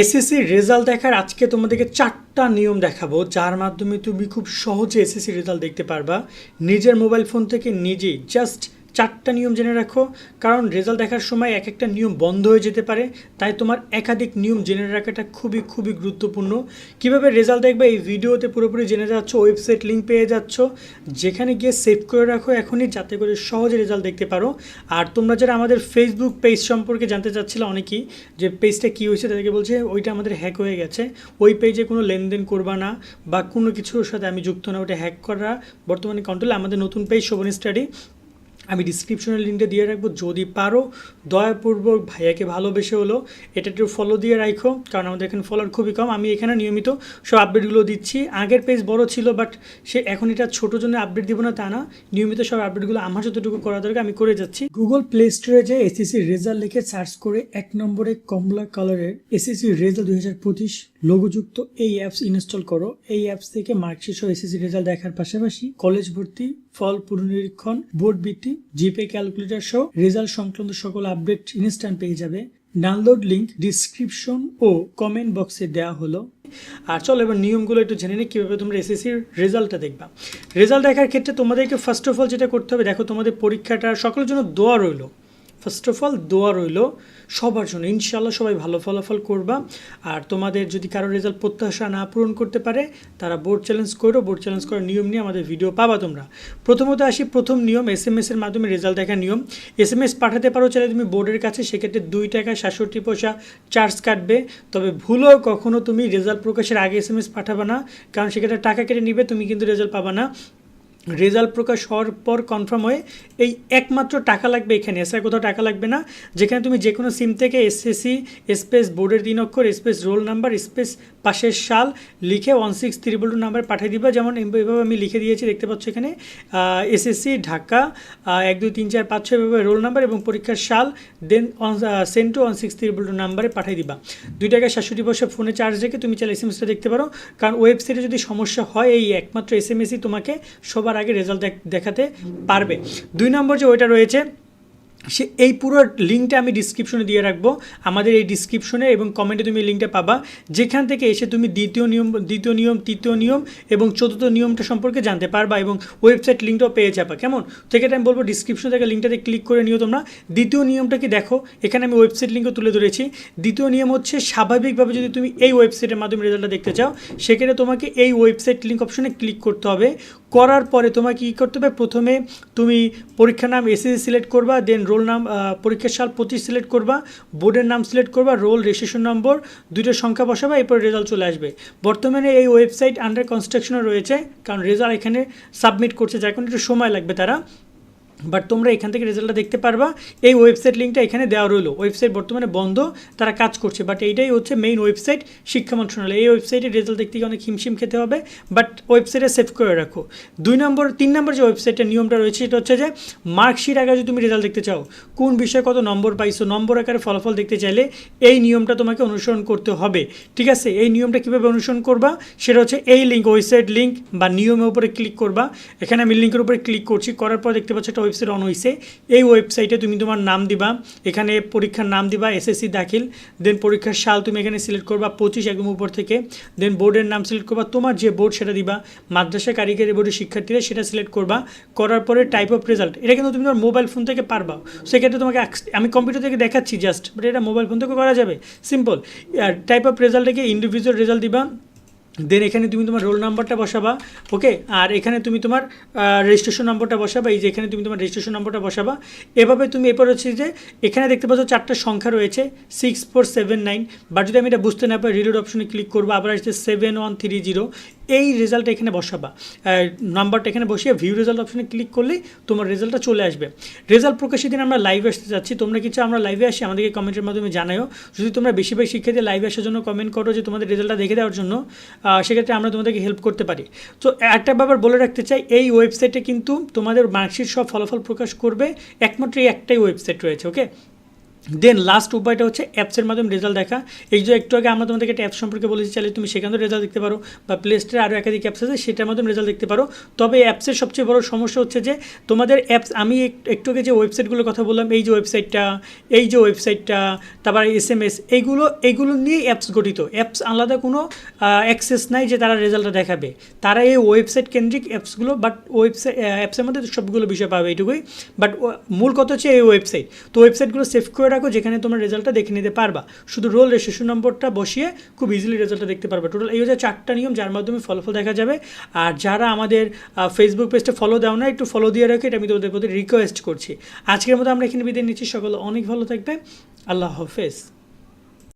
SSC result দেখার আজকে তোমাদেরকে চারটা নিয়ম দেখাবো, যার মাধ্যমে তুমি খুব সহজে এসএসসি রেজাল্ট দেখতে পারবা। নিজের মোবাইল ফোন থেকে নিজেই জাস্ট চারটা নিয়ম জেনে রাখো। কারণ রেজাল্ট দেখার সময় এক একটা নিয়ম বন্ধ হয়ে যেতে পারে, তাই তোমার একাধিক নিয়ম জেনে রাখাটা খুবই খুবই গুরুত্বপূর্ণ। কীভাবে রেজাল্ট দেখবে এই ভিডিওতে পুরোপুরি জেনে যাচ্ছ, ওয়েবসাইট লিঙ্ক পেয়ে যাচ্ছ, যেখানে গিয়ে সেভ করে রাখো এখনই, যাতে করে সহজে রেজাল্ট দেখতে পারো। আর তোমরা যারা আমাদের ফেসবুক পেজ সম্পর্কে জানতে চাচ্ছিলে অনেকেই, যে পেজটা কী হয়েছে তাদেরকে বলছে, ওইটা আমাদের হ্যাক হয়ে গেছে। ওই পেজে কোনো লেনদেন করবা না বা কোনো কিছুর সাথে আমি যুক্ত না, ওটা হ্যাক করা। বর্তমানে কন্ট্রোল আমাদের নতুন পেজ শোভন স্টাডি আমি ডিসক্রিপশনের লিঙ্কটা দিয়ে রাখব। যদি পারো, দয়াপূর্বক ভাইয়াকে ভালোবেসে হলো, এটা একটু ফলো দিয়ে রাখো কারণ আমাদের এখানে ফলোয়ার খুবই কম। আমি এখানে নিয়মিত সব আপডেটগুলো দিচ্ছি। আগের পেজ বড় ছিল বাট সে এখন এটা ছোটো জন্য আপডেট দিব না তা না। নিয়মিত সব আপডেটগুলো আমার যতটুকু করা দরকার, আমি করে যাচ্ছি। গুগল প্লে স্টোরে যে এসএসসি রেজাল্ট লিখে সার্চ করে, এক নম্বরে কমলা কালারের এসএসসি রেজাল্ট দুই হাজার পঁচিশ লোগোযুক্ত এই অ্যাপস ইনস্টল করো। এই অ্যাপস থেকে মার্কশিট সহ এসএসসি রেজাল্ট দেখার পাশাপাশি কলেজ ভর্তি, ফল পুনরীক্ষণ বোর্ড বৃত্তি জিপে ক্যালকুলেটর সহ রেজাল্ট সংক্রান্ত সকল আপডেট ইনস্ট্যান্ট পেয়ে যাবে। ডাউনলোড লিঙ্ক ডিসক্রিপশন ও কমেন্ট বক্সে দেওয়া হলো। আর চলো এবার নিয়মগুলো একটু জেনে নিই, কীভাবে তোমরা এসএসসির রেজাল্টটা দেখবা। রেজাল্ট দেখার ক্ষেত্রে তোমাদেরকে ফার্স্ট অফ অল যেটা করতে হবে, দেখো তোমাদের পরীক্ষাটা সকলের জন্য দোয়া রইল। ফার্স্ট অফ অল দোয়া রইল সবার জন্য। ইনশাল্লাহ সবাই ভালো ফলাফল করবা। আর তোমাদের যদি কারও রেজাল্ট প্রত্যাশা না পূরণ করতে পারে, তারা বোর্ড চ্যালেঞ্জ করো। বোর্ড চ্যালেঞ্জ করার নিয়ম নিয়ে আমাদের ভিডিও পাবা তোমরা। প্রথমত আসি প্রথম নিয়ম এস এম এর মাধ্যমে রেজাল্ট দেখার নিয়ম। এস এম এস পাঠাতে পারো চাইলে তুমি বোর্ডের কাছে, সেক্ষেত্রে দুই টাকা সাতষট্টি পয়সা চার্জ কাটবে। তবে ভুলও কখনো তুমি রেজাল্ট প্রকাশের আগে এস এম এস পাঠাবে না। কারণ সেক্ষেত্রে টাকা কেটে নিবে, তুমি কিন্তু রেজাল্ট পাবা না। রেজাল্ট প্রকাশ হওয়ার পর কনফার্ম হয়ে এই একমাত্র টাকা লাগবে এখানে এছাড়া কোথাও টাকা লাগবে না। যেখানে তুমি যে কোনো সিম থেকে এসএসসি স্পেস বোর্ডের তিন অক্ষর স্পেস রোল নাম্বার স্পেস পাশের সাল লিখে one six triple two number পাঠিয়ে দিবা। যেমন এভাবে আমি লিখে দিয়েছি, দেখতে পাচ্ছ এখানে। এসএসসি ঢাকা এক, দুই, তিন, চার, পাঁচ, ছয়, এভাবে রোল নাম্বার এবং পরীক্ষার সাল then sent to one six triple two নাম্বারে পাঠিয়ে দিবা। দুই টাকা সাতষট্টি পয়সা ফোনে চার্জ রেখে তুমি চাইলে এস এম এসটা দেখতে পারো। কারণ ওয়েবসাইটে যদি সমস্যা হয়, এই একমাত্র এস এম এসই তোমাকে সবার সবার আগে রেজাল্ট দেখাতে পারবে। দুই নম্বর যে ওইটা রয়েছে, সে এই পুরো লিঙ্কটা আমি ডিসক্রিপশনে দিয়ে রাখব। আমাদের এই ডিসক্রিপশনে এবং কমেন্টে তুমি লিঙ্কটা পাবা। যেখান থেকে এসে তুমি দ্বিতীয় নিয়ম দ্বিতীয় নিয়ম, তৃতীয় নিয়ম এবং চতুর্থ নিয়মটা সম্পর্কে জানতে পারবা এবং ওয়েবসাইট লিঙ্কটাও পেয়ে যাবা। কেমন? থেকে আমি বলব ডিসক্রিপশন থেকে লিঙ্কটাতে ক্লিক করে নিও তোমরা। দ্বিতীয় নিয়মটা কি? দেখো, এখানে আমি ওয়েবসাইট লিঙ্কও তুলে ধরেছি। দ্বিতীয় নিয়ম হচ্ছে স্বাভাবিকভাবে যদি তুমি এই ওয়েবসাইটের মাধ্যমে রেজাল্টটা দেখতে চাও, সেক্ষেত্রে তোমাকে এই ওয়েবসাইট লিঙ্ক অপশনে ক্লিক করতে হবে। করার পরে তোমাকে কী করতে হবে? প্রথমে তুমি পরীক্ষার নাম এসএসসি সিলেক্ট করবা দেন রোল নাম পরীক্ষার সাল পঁচিশ সিলেক্ট করবা বোর্ডের নাম সিলেক্ট করবা রোল রেজিস্ট্রেশন নম্বর দুইটা সংখ্যা বসাবা, এরপর রেজাল্ট চলে আসবে। বর্তমানে এই ওয়েবসাইট আন্ডার কনস্ট্রাকশনও রয়েছে, কারণ রেজাল্ট এখানে সাবমিট করছে, যার কারণে একটু সময় লাগবে তারা। বাট তোমরা এখান থেকে রেজাল্টটা দেখতে পারবা। এই ওয়েবসাইট লিঙ্কটা এখানে দেওয়া রইল। ওয়েবসাইট বর্তমানে বন্ধ, তারা কাজ করছে। বাট এইটাই হচ্ছে মেইন ওয়েবসাইট শিক্ষা মন্ত্রণালয়। এই ওয়েবসাইটে রেজাল্ট দেখতে গিয়ে অনেক হিমশিম খেতে হবে। বাট ওয়েবসাইটে সেভ করে রাখো। দুই নম্বর, তিন নম্বর যে ওয়েবসাইটের নিয়মটা রয়েছে, সেটা হচ্ছে যে মার্কশিট আগে যদি তুমি রেজাল্ট দেখতে চাও, কোন বিষয়ে কত নম্বর পাইছো, নম্বর আকারে ফলাফল দেখতে চাইলে এই নিয়মটা তোমাকে অনুসরণ করতে হবে। ঠিক আছে? এই নিয়মটা কীভাবে অনুসরণ করবা, সেটা হচ্ছে এই লিঙ্ক ওয়েবসাইট লিঙ্ক বা নিয়মের উপরে ক্লিক করবা। এখানে আমি লিঙ্কের উপরে ক্লিক করছি। করার পর দেখতে পাচ্ছি একটা ওয়েবসাইট অন হয়েছে এই ওয়েবসাইটে তুমি তোমার নাম দিবা, এখানে পরীক্ষার নাম দিবা এসএসসি দাখিল দেন পরীক্ষার সাল তুমি এখানে সিলেক্ট করবা পঁচিশ একদম উপর থেকে দেন বোর্ডের নাম সিলেক্ট করবা, তোমার যে বোর্ড সেটা দিবা, মাদ্রাসা কারিগরি বোর্ডের শিক্ষার্থীরা সেটা সিলেক্ট করবা, করার পরে টাইপ অফ রেজাল্ট এটা কিন্তু তুমি তোমার মোবাইল ফোন থেকে পারবা সেক্ষেত্রে তোমাকে আমি কম্পিউটার থেকে দেখাচ্ছি জাস্ট বাট এটা মোবাইল ফোন থেকে করা যাবে সিম্পল টাইপ অফ রেজাল্টটাকে ইন্ডিভিজুয়াল রেজাল্ট দিবা দেন এখানে তুমি তোমার রোল নাম্বারটা বসাবা ওকে আর এখানে তুমি তোমার রেজিস্ট্রেশন নম্বরটা বসাবা, এই যে এখানে তুমি তোমার রেজিস্ট্রেশন নম্বরটা বসাবা। এভাবে তুমি, এরপর হচ্ছে যে, এখানে দেখতে পাচ্ছ চারটা সংখ্যা রয়েছে six four seven nine but যদি আমি এটা বুঝতে না পারি রিলোড অপশনে ক্লিক করব, আবার আসছে সেভেন ওয়ান থ্রি জিরো এই রেজাল্টটা এখানে বসাবা। নাম্বারটা এখানে বসিয়ে ভিউ রেজাল্ট অপশনে ক্লিক করলেই তোমার রেজাল্টটা চলে আসবে। রেজাল্ট প্রকাশের দিন আমরা লাইভে আসতে যাচ্ছি তোমরা কিছু আমরা লাইভে আসি, আমাদেরকে কমেন্টের মাধ্যমে জানাও যদি তোমরা বেশিরভাগ শিক্ষার্থী লাইভে আসার জন্য কমেন্ট করো যে তোমাদের রেজাল্টটা দেখে দেওয়ার জন্য সেক্ষেত্রে আমরা তোমাদেরকে হেল্প করতে পারি। তো একটা ব্যাপার বলে রাখতে চাই, এই ওয়েবসাইটে কিন্তু তোমাদের মার্কশিট সব ফলাফল প্রকাশ করবে, একমাত্র এই একটাই ওয়েবসাইট রয়েছে ওকে দেন লাস্ট উপায়টা হচ্ছে অ্যাপসের মাধ্যমে রেজাল্ট দেখা। এই যে একটু আগে আমরা তোমাদেরকে একটা অ্যাপ সম্পর্কে বলেছি, চাইলে তুমি সেখানেও রেজাল্ট দেখতে পারো বা প্লে স্টোরে আরও একাধিক অ্যাপস আছে, সেটার মাধ্যমে রেজাল্ট দেখতে পারো। তবে অ্যাপসের সবচেয়ে বড় সমস্যা হচ্ছে যে, তোমাদের অ্যাপস আমি এক- একটু আগে যে ওয়েবসাইটগুলোর কথা বললাম, এই যে ওয়েবসাইটটা এই যে ওয়েবসাইটটা তারপর এস এম এস এইগুলো এইগুলো নিয়েই অ্যাপস গঠিত। অ্যাপস আলাদা কোনো অ্যাক্সেস নাই যে তারা রেজাল্টটা দেখাবে। তারা এই ওয়েবসাইট কেন্দ্রিক অ্যাপসগুলো বাট ওয়েবসাইট অ্যাপসের মধ্যে সবগুলো বিষয় পাবে, এইটুকুই। বাট মূল কথা হচ্ছে এই ওয়েবসাইট তো ওয়েবসাইটগুলো সেভ করে রাখো যেখানে তোমরা রেজাল্টটা দেখে নিতে পারবা। শুধু রোল রেজিস্ট্রেশন নম্বরটা বসিয়ে খুব ইজিলি রেজাল্টটা দেখতে পারবা। টোটাল এই হচ্ছে চারটা নিয়ম যার মাধ্যমে ফলাফল দেখা যাবে। আর যারা আমাদের ফেসবুক পেজটা ফলো দাও না, একটু ফলো দিয়ে রাখো, এটা আমি তোমাদের প্রতি রিকোয়েস্ট করছি। আজকের মতো আমরা এখানে বিদায় নিচ্ছি। সকলে অনেক ভালো থাকবে আল্লাহ হাফেজ।